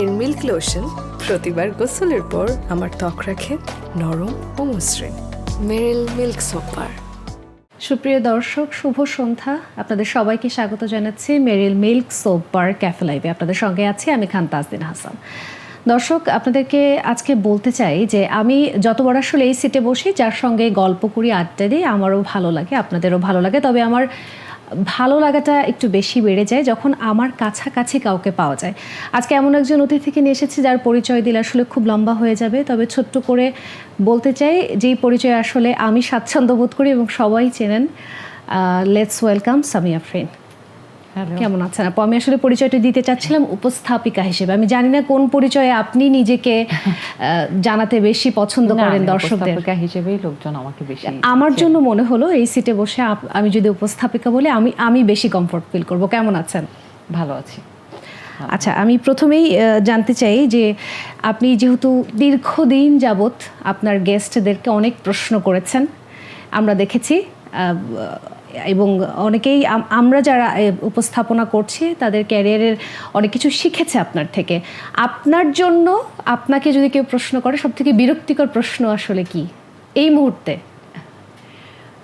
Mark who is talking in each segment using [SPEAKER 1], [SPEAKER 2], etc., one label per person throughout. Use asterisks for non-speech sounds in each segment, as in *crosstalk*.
[SPEAKER 1] এর milk lotion প্রতিবার গোসলের পর আমার ত্বক রাখে নরম ও মসৃণ। মেরিল মিল্ক সোপবার
[SPEAKER 2] সুপ্রিয় দর্শক, শুভ সন্ধ্যা। আপনাদের সবাইকে স্বাগত জানাচ্ছি Meril milk soap bar cafe লাইভে আপনাদের সঙ্গে আছি আমি খান তাজদিন হাসান। দর্শক, আপনাদেরকে আজকে বলতে চাই যে আমি যতবার আসলে এই সিটে বসি, যার সঙ্গে গল্প করি, আড্ডা দিই, আমারও ভালো লাগে, আপনাদেরও ভালো লাগে। তবে আমার ভালো লাগাটা একটু বেশি বেড়ে যায় যখন আমার কাছাকাছি কাউকে পাওয়া যায়। আজকে এমন একজন অতিথিকে নিয়ে এসেছি, যার পরিচয় দিলে আসলে খুব লম্বা হয়ে যাবে। তবে ছোট্ট করে বলতে চাই, যেই পরিচয় আসলে আমি স্বাচ্ছন্দ্য বোধ করি এবং সবাই চেনেন লেটস ওয়েলকাম সামিয়া ফ্রেন্ড কেমন আছেন আপু? আমি আসলে পরিচয়টা দিতে চাচ্ছিলাম উপস্থাপিকা হিসেবে। আমি জানি না কোন পরিচয়ে আপনি নিজেকে *laughs* জানাতে বেশি পছন্দ করেন দর্শকদের।
[SPEAKER 3] হিসেবেই লোকজন আমাকে বেশি
[SPEAKER 2] আমার জন্য মনে হলো এই সিটে বসে আমি যদি উপস্থাপিকা বলি আমি আমি বেশি কমফোর্ট ফিল করব। কেমন আছেন?
[SPEAKER 3] ভালো আছি।
[SPEAKER 2] আচ্ছা আমি প্রথমেই জানতে চাই যে আপনি যেহেতু দীর্ঘদিন যাবত আপনার গেস্টদেরকে অনেক প্রশ্ন করেছেন আমরা দেখেছি আহ, এবং অনেকেই আম- আমরা যারা উপস্থাপনা করছি, তাদের ক্যারিয়ারের অনেক কিছু শিখেছে আপনার থেকে। আপনার জন্য আপনাকে যদি কেউ প্রশ্ন করে সব থেকে বিরক্তিকর প্রশ্ন আসলে কি? এই মুহূর্তে।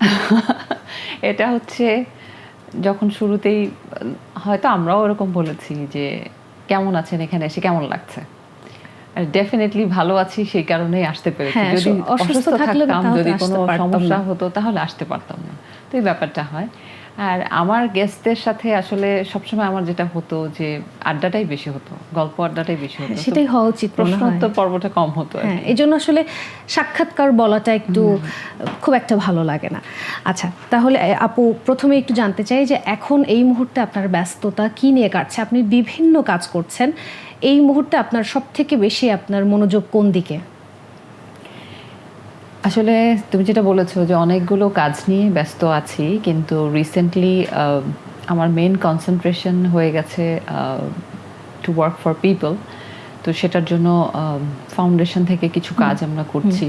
[SPEAKER 2] *laughs*
[SPEAKER 3] এটা হচ্ছে, যখন শুরুতেই, হয়তো আমরাও এরকম বলেছি যে, কেমন আছেন এখানে এসে, কেমন লাগছে? ডেফিনেটলি ভালো আছি সেই কারণেই আসতে পেরেছি।
[SPEAKER 2] হ্যাঁ,
[SPEAKER 3] যদি
[SPEAKER 2] অসুস্থ
[SPEAKER 3] থাকতাম যদি কোনো সমস্যা হতো তাহলে আসতে পারতাম না। তো এই ব্যাপারটা হয়। আর আমার গেস্টদের সাথে আসলে সবসময় আমার যেটা হতো যে আড্ডাটাই বেশি হতো গল্প আড্ডাটাই বেশি হতো।
[SPEAKER 2] সেটাই হওয়া উচিত হয়।
[SPEAKER 3] প্রশ্নোত্তর পর্বটা কম হতো
[SPEAKER 2] হ্যাঁ এই জন্য আসলে সাক্ষাৎকার বলাটা একটু খুব একটা ভালো লাগে না। আচ্ছা তাহলে আপু প্রথমে একটু জানতে চাই যে এখন এই মুহূর্তে আপনার ব্যস্ততা কি নিয়ে কাটছে? আপনি বিভিন্ন কাজ করছেন। এই মুহূর্তে আপনার সব থেকে বেশি আপনার মনোযোগ কোন দিকে?
[SPEAKER 3] আসলে তুমি যেটা বলেছ যে অনেকগুলো কাজ নিয়ে ব্যস্ত আছি কিন্তু রিসেন্টলি আমার মেন কনসেন্ট্রেশন হয়ে গেছে টু ওয়ার্ক ফর পিপল তো সেটার জন্য ফাউন্ডেশন থেকে কিছু কাজ আমরা করছি।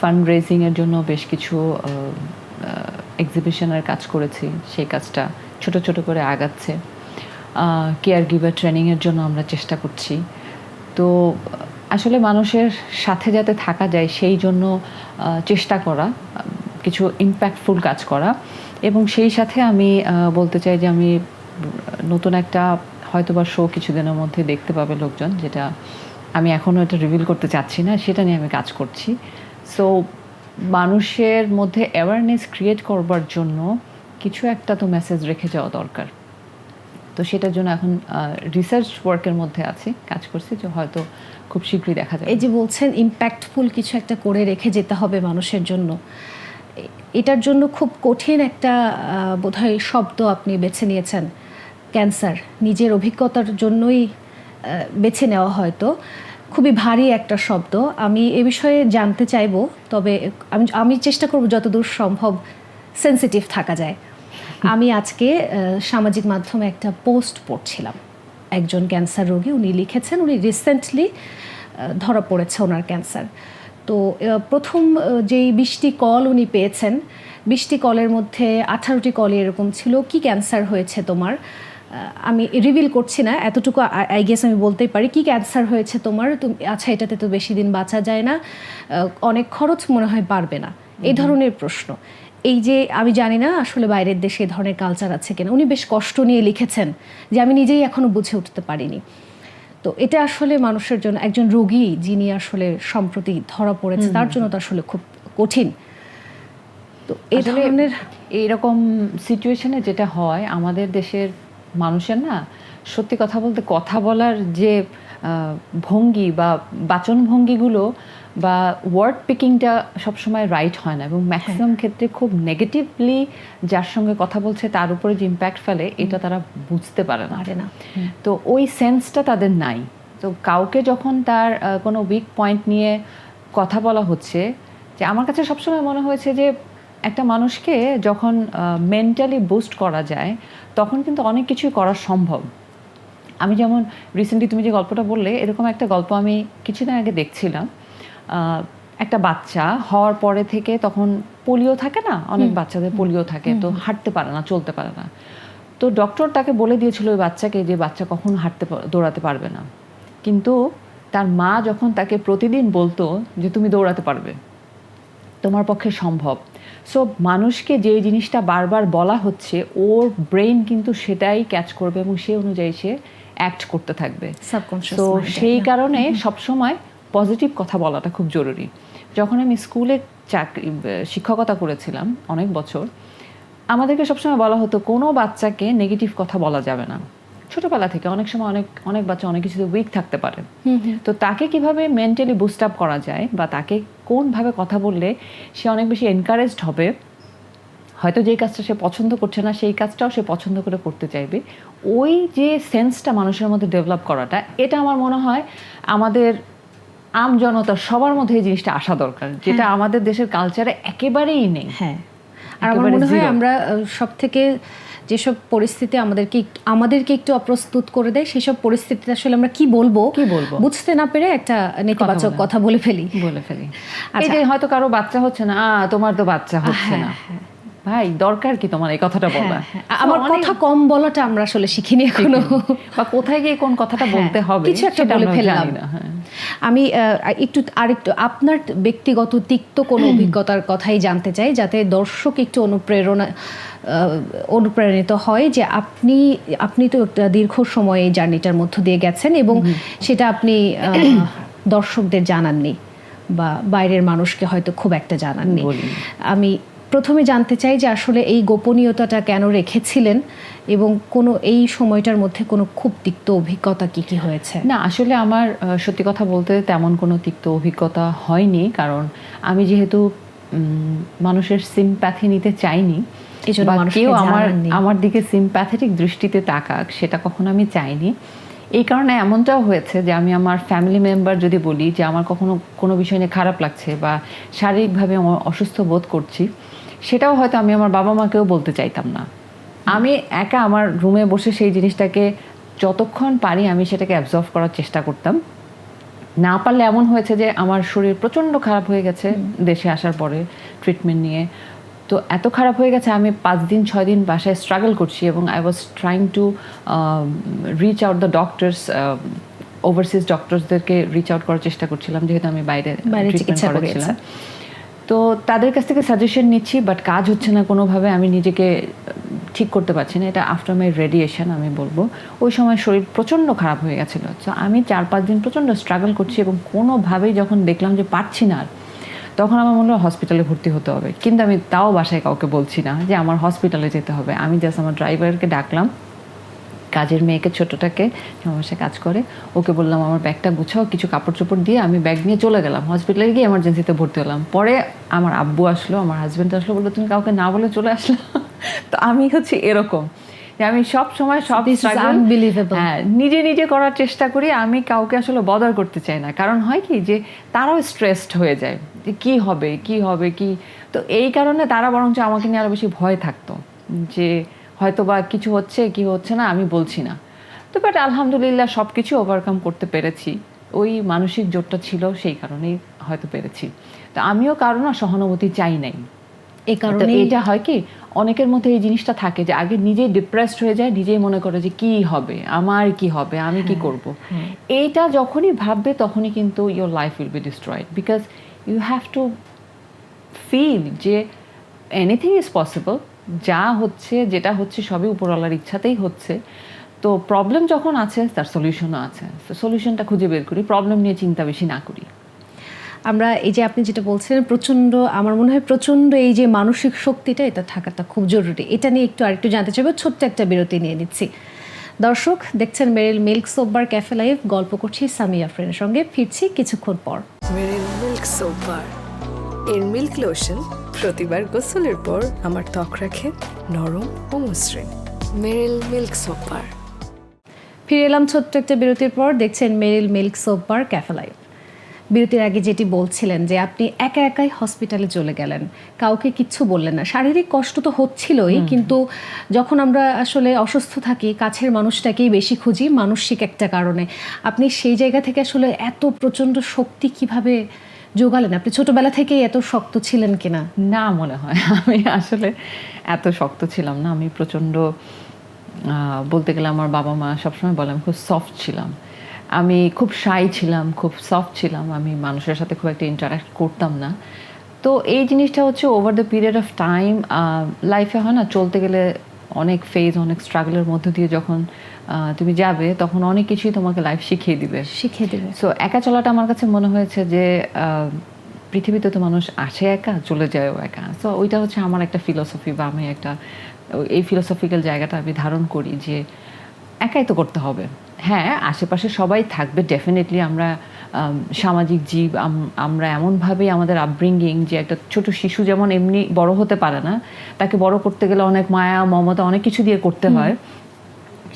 [SPEAKER 3] ফান্ড রেজিংয়ের জন্য বেশ কিছু এক্সিবিশনের কাজ করেছি। সেই কাজটা ছোট ছোট করে আগাচ্ছে। কেয়ার গিভার ট্রেনিংয়ের জন্য আমরা চেষ্টা করছি। তো, আসলে মানুষের সাথে যাতে থাকা যায়, সেই জন্য চেষ্টা করা, কিছু ইম্প্যাক্টফুল কাজ করা। এবং সেই সাথে আমি বলতে চাই যে আমি নতুন একটা হয়তোবা শো কিছুদিনের মধ্যে দেখতে পাবে লোকজন, যেটা আমি এখনও এটা রিভিল করতে চাচ্ছি না, সেটা নিয়ে আমি কাজ করছি। সো মানুষের মধ্যে অ্যাওয়ারনেস ক্রিয়েট করবার জন্য কিছু একটা তো মেসেজ রেখে যাওয়া দরকার। তো সেটার জন্য এখন রিসার্চ ওয়ার্কের মধ্যে আছি, কাজ করছি, যে হয়তো খুব শীঘ্রই দেখা যাবে।
[SPEAKER 2] এই যে বলছেন ইম্প্যাক্টফুল কিছু একটা করে রেখে যেতে হবে মানুষের জন্য। এটার জন্য খুব কঠিন একটা বোধহয় শব্দ আপনি বেছে নিয়েছেন ক্যান্সার নিজের অভিজ্ঞতার জন্যই বেছে নেওয়া হয়তো। খুবই ভারী একটা শব্দ। আমি এ বিষয়ে জানতে চাইব, তবে আমি আমি চেষ্টা করব যতদূর সম্ভব সেন্সিটিভ থাকা যায়। *laughs* আমি আজকে সামাজিক মাধ্যমে একটা পোস্ট পড়ছিলাম। একজন ক্যান্সার রোগী উনি লিখেছেন উনি রিসেন্টলি ধরা পড়েছে ওনার ক্যান্সার। তো প্রথম যেই বিশটি কল উনি পেয়েছেন বিশটি কলের মধ্যে আঠারোটি কল এরকম ছিল কি ক্যান্সার হয়েছে তোমার? আমি রিভিল করছি না এতটুকু আই গেস আমি বলতেই পারি কি ক্যান্সার হয়েছে তোমার? তুমি আচ্ছা এটাতে তো বেশি দিন বাঁচা যায় না অনেক খরচ মনে হয় পারবে না। এই ধরনের প্রশ্ন। এই যে আমি জানি না আসলে বাইরের দেশে এ ধরনের কালচার আছে কিনা। উনি বেশ কষ্ট নিয়ে লিখেছেন যে আমি নিজেই এখনও বুঝে উঠতে পারিনি। তো এটা আসলে মানুষের জন্য একজন রোগী যিনি আসলে সম্প্রতি ধরা পড়েছে তার জন্য তো আসলে খুব কঠিন। তো এই ধরনের
[SPEAKER 3] এইরকম সিচুয়েশনে যেটা হয় আমাদের দেশের মানুষের না সত্যি কথা বলতে কথা বলার যে ভঙ্গি বা বাচন ভঙ্গিগুলো বা ওয়ার্ড পিকিংটা সবসময় রাইট হয় না এবং ম্যাক্সিমাম ক্ষেত্রে খুব নেগেটিভলি যার সঙ্গে কথা বলছে তার উপরে যে ইম্প্যাক্ট ফেলে এটা তারা বুঝতে পারে না।
[SPEAKER 2] না।
[SPEAKER 3] তো ওই সেন্সটা তাদের নাই। তো কাউকে যখন তার কোনো উইক পয়েন্ট নিয়ে কথা বলা হচ্ছে যে আমার কাছে সবসময় মনে হয়েছে যে একটা মানুষকে যখন মেন্টালি বুস্ট করা যায় তখন কিন্তু অনেক কিছুই করা সম্ভব। আমি যেমন রিসেন্টলি তুমি যে গল্পটা বললে এরকম একটা গল্প আমি কিছুদিন আগে দেখছিলাম। একটা বাচ্চা হওয়ার পরে থেকে তখন পোলিও থাকে না? অনেক বাচ্চাদের পোলিও থাকে তো হাঁটতে পারে না চলতে পারে না। তো ডক্টর তাকে বলে দিয়েছিল ওই বাচ্চাকে যে বাচ্চা কখন হাঁটতে দৌড়াতে পারবে না। কিন্তু তার মা যখন তাকে প্রতিদিন বলতো যে তুমি দৌড়াতে পারবে তোমার পক্ষে সম্ভব। সো মানুষকে যে জিনিসটা বারবার বলা হচ্ছে ওর ব্রেন কিন্তু সেটাই ক্যাচ করবে এবং সে অনুযায়ী সে অ্যাক্ট করতে থাকবে। তো সেই. কারণে সবসময় পজিটিভ কথা বলাটা খুব জরুরি। যখন আমি স্কুলে চাকরি শিক্ষকতা করেছিলাম অনেক বছর আমাদেরকে সবসময় বলা হতো কোনো বাচ্চাকে নেগেটিভ কথা বলা যাবে না। ছোটবেলা থেকে অনেক সময় অনেক অনেক বাচ্চা অনেক কিছুতে উইক থাকতে পারে। তো তাকে কীভাবে মেন্টালি বুস্ট আপ করা যায় বা তাকে কোনভাবে কথা বললে সে অনেক বেশি এনকারেজড হবে হয়তো যেই কাজটা সে পছন্দ করছে না সেই কাজটাও সে পছন্দ করে করতে চাইবে। ওই যে সেন্সটা মানুষের মধ্যে ডেভেলপ করাটা এটা আমার মনে হয় আমাদের আম জনতা সবার মধ্যে এই জিনিসটা আসা দরকার যেটা আমাদের দেশের কালচারে একেবারেই নেই।
[SPEAKER 2] হ্যাঁ আর আমার মনে হয় আমরা সব থেকে যেসব পরিস্থিতি আমাদেরকে আমাদেরকে একটু অপ্রস্তুত করে দেয় সেসব পরিস্থিতিতে আসলে আমরা কি বলব?
[SPEAKER 3] কি বলব?
[SPEAKER 2] বুঝতে না পেরে একটা নেতিবাচক কথা বলে ফেলি।
[SPEAKER 3] বলে ফেলি। এই
[SPEAKER 2] আচ্ছা।
[SPEAKER 3] যে হয়তো কারও বাচ্চা হচ্ছে না তোমার তো বাচ্চা হচ্ছে না। ভাই দরকার কি তোমার এই কথাটা বলা?
[SPEAKER 2] হ্যাঁ, আমার কথা কম বলাটা আমরা আসলে শিখিনি এখনও।
[SPEAKER 3] বা কোথায় গিয়ে কোন কথাটা বলতে
[SPEAKER 2] হ্যাঁ,
[SPEAKER 3] হবে
[SPEAKER 2] কিছু একটা বলে ফেললাম।
[SPEAKER 3] হ্যাঁ।
[SPEAKER 2] আমি একটু আরেকটু আপনার ব্যক্তিগত তিক্ত কোনো *clears throat* অভিজ্ঞতার কথাই জানতে চাই যাতে দর্শক একটু অনুপ্রেরণা অনুপ্রাণিত হয় যে আপনি আপনি তো একটা দীর্ঘ সময় এই জার্নিটার মধ্য দিয়ে গেছেন এবং সেটা আপনি দর্শকদের জানাননি বা বাইরের মানুষকে হয়তো খুব একটা জানাননি। আমি প্রথমে জানতে চাই যে আসলে এই গোপনীয়তাটা কেন রেখেছিলেন এবং কোনো এই সময়টার মধ্যে কোনো খুব তিক্ত অভিজ্ঞতা কি কি হয়েছে?
[SPEAKER 3] না আসলে আমার সত্যি কথা বলতে তেমন কোনো তিক্ত অভিজ্ঞতা হয়নি কারণ আমি যেহেতু মানুষের সিম্প্যাথি নিতে চাইনি কেউ আমার আমার দিকে সিম্প্যাথেটিক দৃষ্টিতে তাকাক সেটা কখনো আমি চাইনি। এই কারণে এমনটাও হয়েছে যে আমি আমার ফ্যামিলি মেম্বার যদি বলি যে আমার কখনো কোনো বিষয় নিয়ে খারাপ লাগছে বা শারীরিকভাবে আমার অসুস্থ বোধ করছি সেটাও হয়তো আমি আমার বাবা মাকেও বলতে চাইতাম না। আমি একা আমার রুমে বসে সেই জিনিসটাকে যতক্ষণ পারি আমি সেটাকে অ্যাবজর্ভ করার চেষ্টা করতাম। না পারলে এমন হয়েছে যে আমার শরীর প্রচণ্ড খারাপ হয়ে গেছে দেশে আসার পরে ট্রিটমেন্ট নিয়ে। তো এত খারাপ হয়ে গেছে আমি পাঁচ দিন ছয় দিন বাসায় স্ট্রাগল করছি এবং I was trying to reach out the doctors overseas ডক্টরসদেরকে reach out করার চেষ্টা করছিলাম যেহেতু আমি বাইরে
[SPEAKER 2] চিকিৎসা
[SPEAKER 3] করেছিলাম। তো তাদের কাছ থেকে সাজেশন নিচ্ছি বাট কাজ হচ্ছে না কোনোভাবে, আমি নিজেকে ঠিক করতে পারছি না। এটা আফটার মাই রেডিয়েশন আমি বলব। ওই সময় শরীর প্রচণ্ড খারাপ হয়ে গেছিল। তো আমি চার পাঁচ দিন প্রচণ্ড স্ট্রাগল করছি এবং কোনোভাবেই যখন দেখলাম যে পারছি না আর, তখন আমার মনে হলো হসপিটালে ভর্তি হতে হবে। কিন্তু আমি তাও বাসায় কাউকে বলছি না যে আমার হসপিটালে যেতে হবে। আমি জাস্ট আমার ড্রাইভারকে ডাকলাম। কাজের মেয়েকে ছোটটাকে আমার কাজ করে ওকে বললাম আমার ব্যাগটা গুছাও কিছু কাপড় চোপড় দিয়ে আমি ব্যাগ নিয়ে চলে গেলাম। হসপিটালে গিয়ে এমার্জেন্সিতে ভর্তি হলাম। পরে আমার আব্বু আসলো আমার হাজব্যান্ড আসলো বলল তুমি কাউকে না বলে চলে আসলো? *laughs* তো আমি হচ্ছে এরকম। যে আমি সব সময় সব. হ্যাঁ নিজে নিজে করার চেষ্টা করি আমি কাউকে আসলে বদার করতে চাই না। কারণ হয় কি যে তারাও স্ট্রেসড হয়ে যায়। যে কি হবে কি হবে কি? তো এই কারণে তারা বরঞ্চ আমাকে নিয়ে আরও বেশি ভয় থাকতো। যে হয়তো বা কিছু হচ্ছে কি হচ্ছে না আমি বলছি না। তো বাট আলহামদুলিল্লাহ সব কিছু ওভারকাম করতে পেরেছি। ওই মানসিক জোরটা ছিল সেই কারণেই হয়তো পেরেছি। তো আমিও কারও না সহানুভূতি চাই নাই।
[SPEAKER 2] এই কারণে
[SPEAKER 3] এটা হয় কি অনেকের মধ্যে এই জিনিসটা থাকে যে আগে নিজেই ডিপ্রেসড হয়ে যায় নিজেই মনে করে যে কি হবে আমার কি হবে আমি কি করব। এইটা যখনই ভাববে তখনই কিন্তু your life will be destroyed because you have to feel যে এনিথিং ইজ পসিবল যা হচ্ছে যেটা হচ্ছে সবই উপরওয়ালার ইচ্ছাতেই হচ্ছে। তো প্রবলেম যখন আছে তার সলিউশনও আছে। তো সলিউশনটা খুঁজে বের করি প্রবলেম নিয়ে চিন্তা বেশি না করি।
[SPEAKER 2] আমরা এই যে আপনি যেটা বলছিলেন প্রচণ্ড আমার মনে হয় প্রচণ্ড এই যে মানসিক শক্তিটা এটা থাকাটা খুব জরুরি। এটা নিয়ে একটু আরেকটু জানতে চাইব ছোট্ট একটা বিরতি নিয়ে নিচ্ছি। দর্শক দেখছেন Meril milk soap bar cafe live গল্প করছি সামিয়া ফ্রেন্ডের সঙ্গে ফিরছি কিছুক্ষণ পর।
[SPEAKER 1] মেরিল মিল্ক সোপ বার এর মিল্ক লোশন প্রতিবার গোসলের পর আমার ত্বক রাখে নরম ও মসৃণ। মেরিল মিল্ক সোপার
[SPEAKER 2] ফিরে এলাম ছোট্ট একটা বিরতির পর দেখছেন Meril milk soap bar cafe live বিরতির আগে যেটি বলছিলেন যে আপনি একা একাই হসপিটালে চলে গেলেন। কাউকে কিচ্ছু বললেন না। শারীরিক কষ্ট তো হচ্ছিলই কিন্তু যখন আমরা আসলে অসুস্থ থাকি কাছের মানুষটাকেই বেশি খুঁজি মানসিক একটা কারণে। আপনি সেই জায়গা থেকে আসলে এত প্রচণ্ড শক্তি কীভাবে যোগালেন আপনি ছোটবেলা থেকেই এত শক্ত ছিলেন কিনা?
[SPEAKER 3] না মনে হয়। *laughs* আমি আসলে এত শক্ত ছিলাম না। আমি প্রচণ্ড বলতে গেলে আমার বাবা মা সবসময় বলে, আমি খুব সফট ছিলাম। আমি খুব শাই ছিলাম, খুব সফট ছিলাম। আমি মানুষের সাথে খুব একটা ইন্টারাক্ট করতাম না। তো এই জিনিসটা হচ্ছে over the period of time লাইফে হয় না? চলতে গেলে অনেক ফেজ অনেক স্ট্রাগলের মধ্য দিয়ে যখন তুমি যাবে তখন অনেক কিছুই তোমাকে লাইফ শিখিয়ে দিবে।
[SPEAKER 2] শিখিয়ে দেবে।
[SPEAKER 3] সো একা চলাটা আমার কাছে মনে হয়েছে যে পৃথিবীতে তো মানুষ আসে একা চলে যায়ও একা। সো ওইটা হচ্ছে আমার একটা ফিলোসফি বা আমি একটা এই ফিলোসফিক্যাল জায়গাটা আমি ধারণ করি যে একাই তো করতে হবে। হ্যাঁ আশেপাশে সবাই থাকবে ডেফিনেটলি আমরা সামাজিক জীব আম- আমরা এমনভাবেই আমাদের আপব্রিঙ্গিং যে একটা ছোট শিশু যেমন এমনি বড় হতে পারে না তাকে বড় করতে গেলে অনেক মায়া মমতা অনেক কিছু দিয়ে করতে হয়।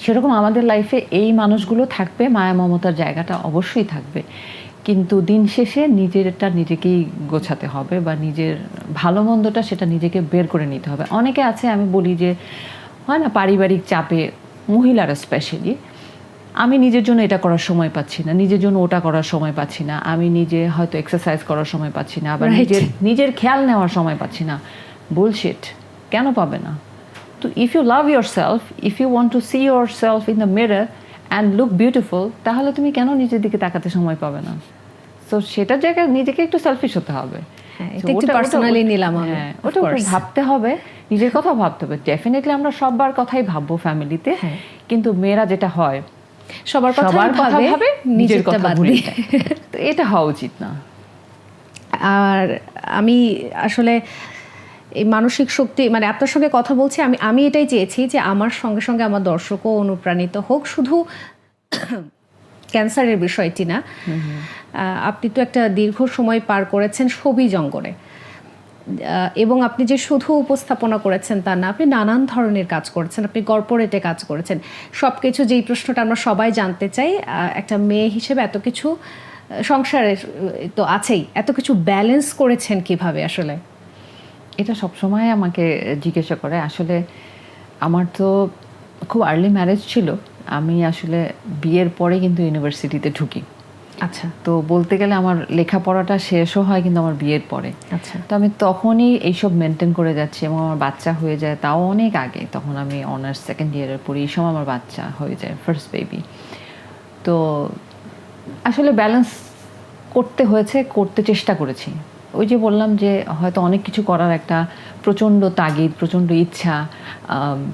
[SPEAKER 3] সেরকম আমাদের লাইফে এই মানুষগুলো থাকবে মায়া মমতার জায়গাটা অবশ্যই থাকবে। কিন্তু দিন শেষে নিজেরটা নিজেকেই গোছাতে হবে বা নিজের ভালো মন্দটা সেটা নিজেকে বের করে নিতে হবে। অনেকে আছে আমি বলি যে হয় না পারিবারিক চাপে মহিলারা স্পেশালি আমি নিজের জন্য এটা করার সময় পাচ্ছি না নিজের জন্য ওটা করার সময় পাচ্ছি না আমি নিজে হয়তো এক্সারসাইজ করার সময় পাচ্ছি না আবার নিজের নিজের খেয়াল নেওয়ার সময় পাচ্ছি না। বুলশিট কেন পাবে না? তো if you love yourself if you want to see yourself in the mirror and look beautiful তাহলে তুমি কেন নিজের দিকে তাকাতে সময় পাবে না? তো সেটার জায়গায় নিজেকে একটু সেলফিশ হতে হবে।
[SPEAKER 2] হ্যাঁ,
[SPEAKER 3] ওটা- হ্যাঁ. ভাবতে হবে নিজের কথা ভাবতে হবে। ডেফিনেটলি আমরা সবার কথাই ভাববো ফ্যামিলিতে। কিন্তু মেয়েরা যেটা হয়
[SPEAKER 2] সবার কথা ভাবে
[SPEAKER 3] নিজের কথা
[SPEAKER 2] বাদ
[SPEAKER 3] ভুলে তো এটা হওয়া উচিত না।
[SPEAKER 2] আর আমি আসলে এই মানসিক শক্তি মানে আপনার সঙ্গে কথা বলছি, আমি আমি এটাই চেয়েছি যে আমার সঙ্গে সঙ্গে আমার দর্শকও অনুপ্রাণিত হোক। শুধু *coughs* ক্যান্সারের বিষয়টি না আপনি তো একটা দীর্ঘ সময় পার করেছেন ছবি জঙ্গলে এবং আপনি যে শুধু উপস্থাপনা করেছেন তা না, আপনি নানান ধরনের কাজ করেছেন, আপনি কর্পোরেটে কাজ করেছেন। সব কিছু যেই প্রশ্নটা আমরা সবাই জানতে চাই একটা মেয়ে হিসেবে এত কিছু সংসারের, তো আছেই, এত কিছু ব্যালেন্স করেছেন কীভাবে আসলে?
[SPEAKER 3] এটা সবসময় আমাকে জিজ্ঞাসা করে আসলে আমার তো খুব আর্লি ম্যারেজ ছিল আমি আসলে বিয়ের পরে কিন্তু ইউনিভার্সিটিতে ঢুকি।
[SPEAKER 2] আচ্ছা।
[SPEAKER 3] তো বলতে গেলে আমার লেখাপড়াটা শেষও হয় কিন্তু আমার বিয়ের পরে।
[SPEAKER 2] আচ্ছা।
[SPEAKER 3] তো আমি তখনই এইসব মেনটেন করে যাচ্ছি এবং আমার বাচ্চা হয়ে যায় তাও অনেক আগে। তখন আমি অনার্স সেকেন্ড ইয়ারের পড়ি এই সময় আমার বাচ্চা হয়ে যায় ফার্স্ট বেবি তো আসলে ব্যালেন্স করতে হয়েছে করতে চেষ্টা করেছি। ওই যে বললাম যে হয়তো অনেক কিছু করার একটা প্রচণ্ড তাগিদ প্রচণ্ড ইচ্ছা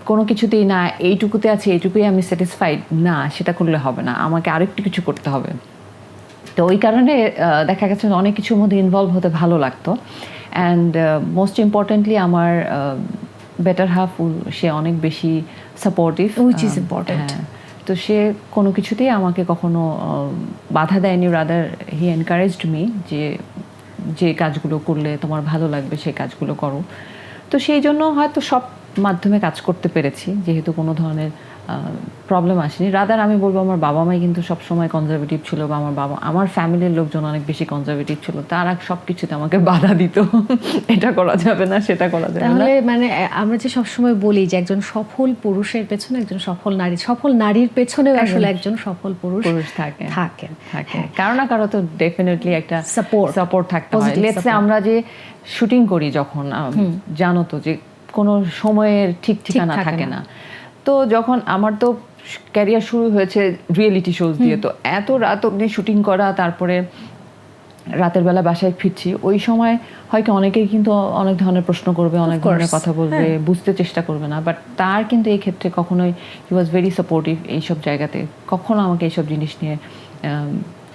[SPEAKER 3] কোনো কিছুতেই না এইটুকুতে আছে এইটুকুই আমি স্যাটিসফাইড না সেটা করলে হবে না। আমাকে আরেকটু কিছু করতে হবে। তো ওই কারণে দেখা গেছে অনেক কিছুর মধ্যে ইনভলভ হতে ভালো লাগতো। অ্যান্ড মোস্ট ইম্পর্টেন্টলি আমার বেটার হাফ সে অনেক বেশি সাপোর্টিভ
[SPEAKER 2] Which is important.
[SPEAKER 3] তো সে কোনো কিছুতেই আমাকে কখনো বাধা দেয়নি রাদার হি এনকারেজড মি যে যে কাজগুলো করলে তোমার ভালো লাগবে, সেই কাজগুলো করো। তো সেই জন্য হয়তো সব মাধ্যমে কাজ করতে পেরেছি। যেহেতু কোনো ধরনের প্রবলেম আসেনি। রাদার আমি বলব আমার বাবা মাই কিন্তু সবসময় কনজারভেটিভ ছিল বা আমার বাবা আমার ফ্যামিলির লোকজন অনেক বেশি কনজারভেটিভ ছিল। তারা সব কিছুতে আমাকে বাধা দিত। *laughs* এটা করা যাবে না সেটা করা যাবে
[SPEAKER 2] তাহলে মানে আমরা যে সবসময় বলি যে একজন সফল পুরুষের পেছনে একজন সফল নারী সফল নারীর পেছনে আসলে একজন সফল পুরুষ
[SPEAKER 3] পুরুষ থাকে।
[SPEAKER 2] থাকেন।
[SPEAKER 3] থাকে। কারও না কারও তো ডেফিনেটলি একটা
[SPEAKER 2] Support.
[SPEAKER 3] সাপোর্ট থাকতে হয়। লেটসে আমরা যে শুটিং করি যখন জানো তো যে কোনো সময়ের ঠিক ঠিকানা
[SPEAKER 2] থাকে না।
[SPEAKER 3] তো যখন আমার তো ক্যারিয়ার শুরু হয়েছে রিয়েলিটি শোজ দিয়ে তো এত রাত অবধি শুটিং করা তারপরে রাতের বেলা বাসায় ফিরছি ওই সময় হয়তো কি অনেকেই কিন্তু অনেক ধরনের প্রশ্ন করবে অনেক ধরনের কথা বলবে
[SPEAKER 2] হ্যাঁ।
[SPEAKER 3] বুঝতে চেষ্টা করবে না বাট তার কিন্তু এই ক্ষেত্রে কখনোই হি ওয়াজ ভেরি সাপোর্টিভ এইসব জায়গাতে কখনো আমাকে এইসব জিনিস নিয়ে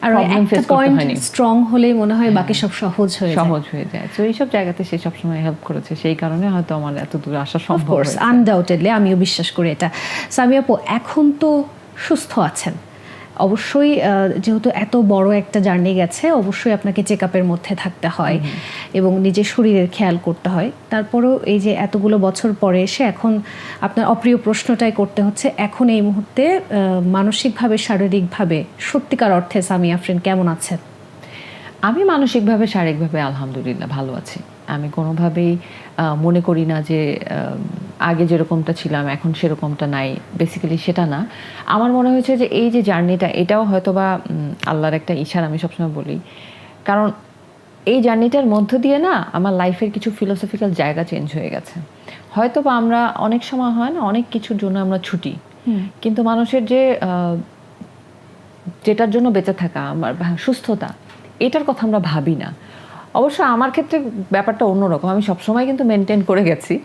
[SPEAKER 2] আর একটা
[SPEAKER 3] করতে
[SPEAKER 2] পয়েন্ট। স্ট্রং হলে মনে হয় বাকি সব সহজ হয়ে যায়।
[SPEAKER 3] সহজ হয়ে যায়। তো এইসব জায়গাতে সে সবসময় হেল্প করেছে। সেই কারণে হয়তো আমার এত দূর আসা সম্ভব।
[SPEAKER 2] আনডাউটেডলি আমিও বিশ্বাস করি এটা। সামিয়াপু আপু এখন তো সুস্থ আছেন। অবশ্যই যেহেতু এত বড় একটা জার্নি গেছে অবশ্যই আপনাকে চেক আপের মধ্যে থাকতে হয় এবং নিজের শরীরের খেয়াল করতে হয়। তারপরেও এই যে এতগুলো বছর পরে এসে এখন আপনার অপ্রিয় প্রশ্নটাই করতে হচ্ছে এখন এই মুহূর্তে মানসিকভাবে শারীরিকভাবে সত্যিকার অর্থে সামি আফরিন কেমন আছেন?
[SPEAKER 3] আমি মানসিকভাবে শারীরিকভাবে আলহামদুলিল্লাহ ভালো আছি। আমি কোনোভাবেই মনে করি না যে আগে যেরকমটা ছিলাম এখন সেরকমটা নাই। বেসিক্যালি সেটা না। আমার মনে হয়েছে যে এই যে জার্নিটা এটাও হয়তো বা আল্লাহর একটা ইশারা আমি সবসময় বলি। কারণ এই জার্নিটার মধ্য দিয়ে না আমার লাইফের কিছু ফিলোসফিক্যাল জায়গা চেঞ্জ হয়ে গেছে। হয়তো বা আমরা অনেক সময় হয় না অনেক কিছুর জন্য আমরা ছুটি। কিন্তু মানুষের যে যেটার জন্য বেঁচে থাকা আমার সুস্থতা এটার কথা আমরা ভাবি না। অবশ্য আমার ক্ষেত্রে ব্যাপারটা অন্যরকম। আমি সবসময় কিন্তু মেনটেন করে গেছি।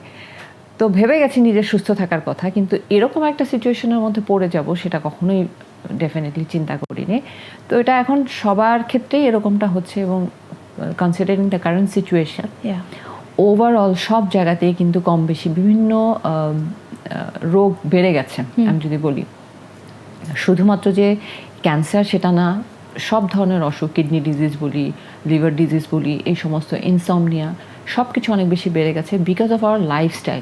[SPEAKER 3] তো ভেবে গেছি নিজের সুস্থ থাকার কথা কিন্তু এরকম একটা সিচুয়েশনের মধ্যে পড়ে যাব সেটা কখনোই ডেফিনেটলি চিন্তা করিনি। তো এটা এখন সবার ক্ষেত্রেই এরকমটা হচ্ছে এবং considering the current situation overall সব জায়গাতেই কিন্তু কম বেশি বিভিন্ন রোগ বেড়ে গেছে আমি যদি বলি। শুধুমাত্র যে ক্যান্সার সেটা না সব ধরনের অসুখ কিডনি ডিজিজ বলি লিভার ডিজিজ বলি এই সমস্ত ইনসমনিয়া সব কিছু অনেক বেশি বেড়ে গেছে বিকজ অফ আওয়ার লাইফস্টাইল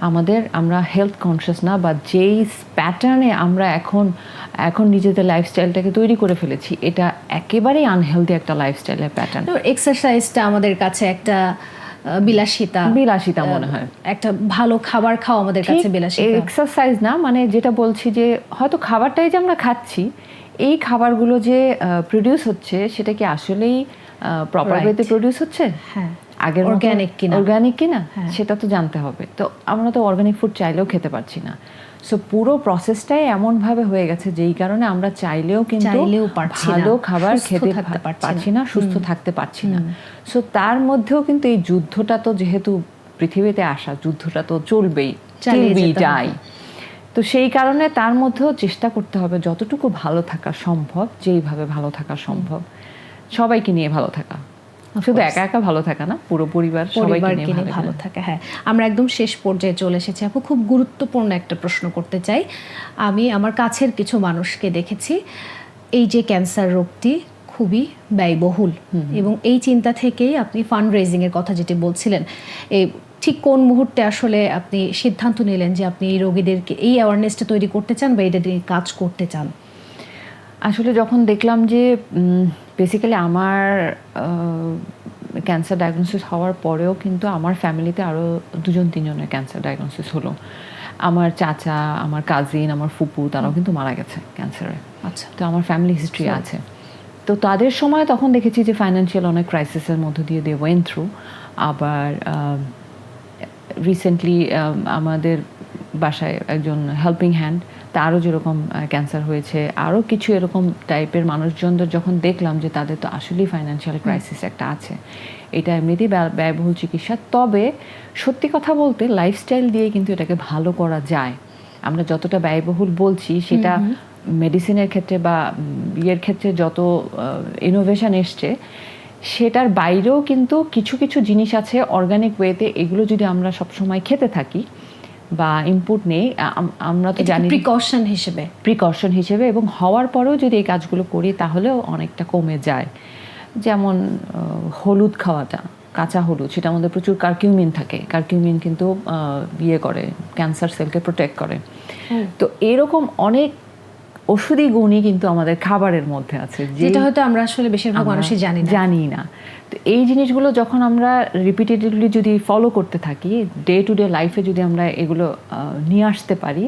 [SPEAKER 3] আমাদের আমরা হেলথ কনসিয়াস না বা যেই প্যাটার্নে আমরা এখন এখন নিজেদের লাইফস্টাইলটাকে তৈরি করে ফেলেছি এটা একেবারেই আনহেলদি একটা লাইফস্টাইলের প্যাটার্ন
[SPEAKER 2] এক্সারসাইজটা আমাদের কাছে একটা বিলাসিতা।
[SPEAKER 3] বিলাসিতা মনে হয়।
[SPEAKER 2] একটা ভালো খাবার খাওয়া আমাদের কাছে বিলাসিতা।
[SPEAKER 3] এক্সারসাইজ না মানে যেটা বলছি যে হয়তো খাবারটাই যে আমরা খাচ্ছি এই খাবারগুলো যে প্রডিউস হচ্ছে সেটা কি আসলেই প্রপার ওয়েতে প্রডিউস হচ্ছে?
[SPEAKER 2] হ্যাঁ।
[SPEAKER 3] আগের
[SPEAKER 2] Organic কিনা।
[SPEAKER 3] অর্গানিক কিনা?
[SPEAKER 2] হ্যাঁ।
[SPEAKER 3] সেটা তো জানতে হবে। তো আমরা তো অর্গানিক ফুড চাইলেও খেতে পারছি না। সো পুরো প্রসেসটাই এমন ভাবে হয়ে গেছে যেই কারণে আমরা চাইলেও কিন্তু। ভালো খাবার
[SPEAKER 2] সুস্থ
[SPEAKER 3] খেতে
[SPEAKER 2] থাকতে পারছি না।
[SPEAKER 3] সুস্থ থাকতে পারছি না। সো তার মধ্যেও কিন্তু এই যুদ্ধটা তো যেহেতু পৃথিবীতে আসা যুদ্ধটা তো চলবেই
[SPEAKER 2] চালিয়ে
[SPEAKER 3] তো সেই কারণে তার মধ্যেও চেষ্টা করতে হবে যতটুকু ভালো থাকা সম্ভব যেইভাবে ভালো থাকা সম্ভব সবাইকে নিয়ে ভালো থাকা। শুধু একা একা ভালো থাকা না পুরো পরিবার সবাইকে নিয়ে ভালো
[SPEAKER 2] থাকে। হ্যাঁ। আমরা একদম শেষ পর্যায়ে চলে এসেছি। আপু খুব গুরুত্বপূর্ণ একটা প্রশ্ন করতে চাই। আমি আমার কাছের কিছু মানুষকে দেখেছি। এই যে ক্যান্সার রোগটি খুবই ব্যয়বহুল এবং এই চিন্তা থেকেই আপনি ফান্ড রেজিংয়ের কথা যেটি বলছিলেন এই ঠিক কোন মুহূর্তে আসলে আপনি সিদ্ধান্ত নিলেন যে আপনি এই রোগীদেরকে এই অ্যাওয়ারনেসটা তৈরি করতে চান বা এটা নিয়ে কাজ করতে চান?
[SPEAKER 3] আসলে যখন দেখলাম যে বেসিক্যালি আমার ক্যান্সার ডায়াগনোসিস হওয়ার পরেও কিন্তু আমার ফ্যামিলিতে আরও দুজন তিনজনের ক্যান্সার ডায়াগনোসিস হলো। আমার চাচা আমার কাজিন আমার ফুপু তারাও কিন্তু মারা গেছে ক্যান্সারে
[SPEAKER 2] আচ্ছা।
[SPEAKER 3] তো আমার ফ্যামিলি হিস্ট্রি আছে। তো তাদের সময় তখন দেখেছি যে ফাইন্যান্সিয়াল অনেক ক্রাইসিসের মধ্য দিয়ে দে ওয়েন থ্রু আবার রিসেন্টলি আমাদের বাসায় একজন হেল্পিং হ্যান্ড তারও যেরকম ক্যান্সার হয়েছে আরও কিছু এরকম টাইপের মানুষজনদের যখন দেখলাম যে তাদের তো আসলেই ফাইন্যান্সিয়াল ক্রাইসিস একটা আছে এটা এমনিতেই ব্যয়বহুল চিকিৎসা। তবে সত্যি কথা বলতে লাইফস্টাইল দিয়ে কিন্তু এটাকে ভালো করা যায়। আমরা যতটা ব্যয়বহুল বলছি সেটা মেডিসিনের ক্ষেত্রে বা ইয়ের ক্ষেত্রে যত ইনোভেশন এসছে সেটার বাইরেও কিন্তু কিছু কিছু জিনিস আছে অর্গানিক ওয়েতে এগুলো যদি আমরা সবসময় খেতে থাকি বা ইনপুট নেই আমরা তো জানি
[SPEAKER 2] প্রিকশন হিসেবে।
[SPEAKER 3] প্রিকশন হিসেবে এবং হওয়ার পরেও যদি এই কাজগুলো করি তাহলেও অনেকটা কমে যায়। যেমন হলুদ খাওয়াটা কাঁচা হলুদ সেটার মধ্যে প্রচুর কার্কিউমিন থাকে। কার্কিউমিন কিন্তু ইয়ে করে ক্যান্সার সেলকে প্রোটেক্ট করে। তো এরকম অনেক ওষুধি গুণই কিন্তু আমাদের খাবারের মধ্যে আছে
[SPEAKER 2] যেটা হয়তো আমরা আসলে বেশিরভাগ মানুষই জানি না।
[SPEAKER 3] জানি না। তো এই জিনিসগুলো যখন আমরা রিপিটেডলি যদি ফলো করতে থাকি ডে টু ডে লাইফে যদি আমরা এগুলো নিয়ে আসতে পারি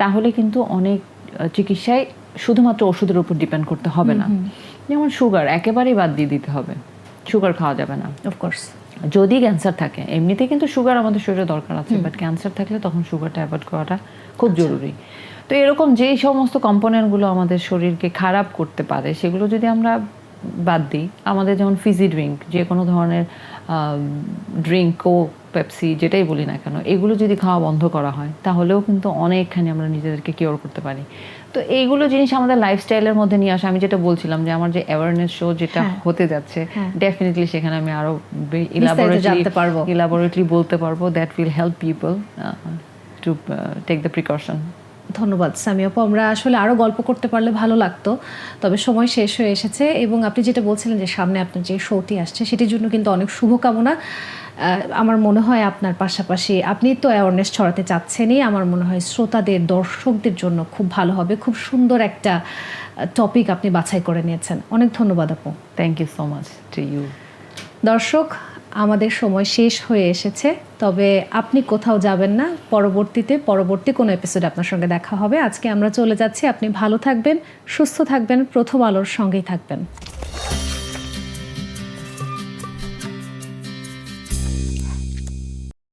[SPEAKER 3] তাহলে কিন্তু অনেক চিকিৎসায় শুধুমাত্র ওষুধের উপর ডিপেন্ড করতে হবে না। যেমন সুগার একেবারেই বাদ দিয়ে দিতে হবে। সুগার খাওয়া যাবে না।
[SPEAKER 2] অফকোর্স
[SPEAKER 3] যদি ক্যান্সার থাকে এমনিতে কিন্তু সুগার আমাদের শরীরে দরকার আছে বাট ক্যান্সার থাকলে তখন সুগারটা অ্যাভয়েড করাটা খুব জরুরি। তো এরকম যেই সমস্ত কম্পোনেন্টগুলো আমাদের শরীরকে খারাপ করতে পারে সেগুলো যদি আমরা বাদ দিই আমাদের যেমন ফিজি ড্রিঙ্ক যে কোনো ধরনের ড্রিঙ্ক কোক পেপসি যেটাই বলি না কেন এগুলো যদি খাওয়া বন্ধ করা হয় তাহলেও কিন্তু অনেকখানি আমরা নিজেদেরকে কিওর করতে পারি তো এইগুলো জিনিস আমাদের লাইফস্টাইলের মধ্যে নিয়ে আসা আমি যেটা বলছিলাম যে আমার যে অ্যাওয়ারনেস শো যেটা
[SPEAKER 2] হ্যাঁ।
[SPEAKER 3] হতে যাচ্ছে
[SPEAKER 2] হ্যাঁ।
[SPEAKER 3] ডেফিনেটলি সেখানে আমি আরও
[SPEAKER 2] বিস্তারিত জানতে পারব।
[SPEAKER 3] ইলাবোরেটলি বলতে পারব that will help people to take the precaution
[SPEAKER 2] ধন্যবাদ সামি আপু। আমরা আসলে আরও গল্প করতে পারলে ভালো লাগতো তবে সময় শেষ হয়ে এসেছে এবং আপনি যেটা বলছিলেন যে সামনে আপনার যে শোটি আসছে সেটির জন্য কিন্তু অনেক শুভকামনা আমার মনে হয় আপনার পাশাপাশি আপনি তো অ্যাওয়ারনেস ছড়াতে চাচ্ছেনই আমার মনে হয় শ্রোতাদের দর্শকদের জন্য খুব ভালো হবে খুব সুন্দর একটা টপিক আপনি বাছাই করে নিয়েছেন। অনেক ধন্যবাদ আপু।
[SPEAKER 3] Thank you so much to you
[SPEAKER 2] দর্শক আমাদের সময় শেষ হয়ে এসেছে, তবে আপনি কোথাও যাবেন না। পরবর্তীতে, পরবর্তী কোনো এপিসোড আপনার সঙ্গে দেখা হবে। আজকে আমরা চলে যাচ্ছি। আপনি ভালো থাকবেন, সুস্থ থাকবেন, প্রথম আলোর সঙ্গেই থাকবেন।